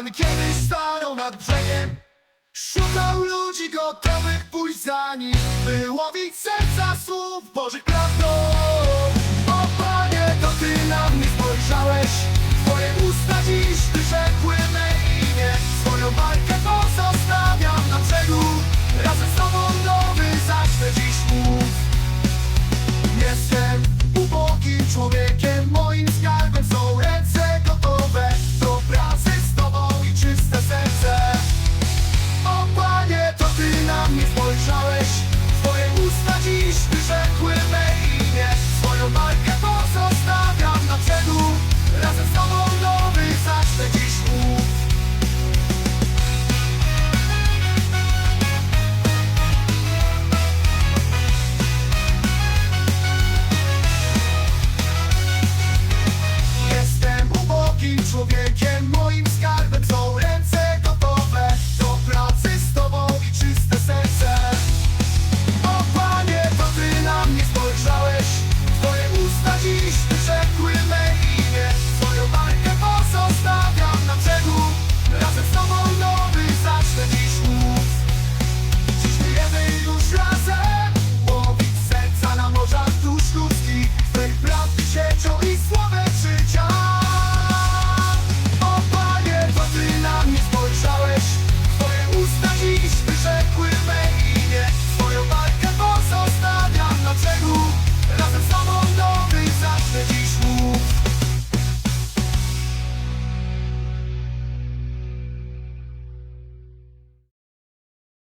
Pan kiedyś stanął nad brzegiem Szukał ludzi gotowych pójść za nim By łowić serca słów Bożych prawdą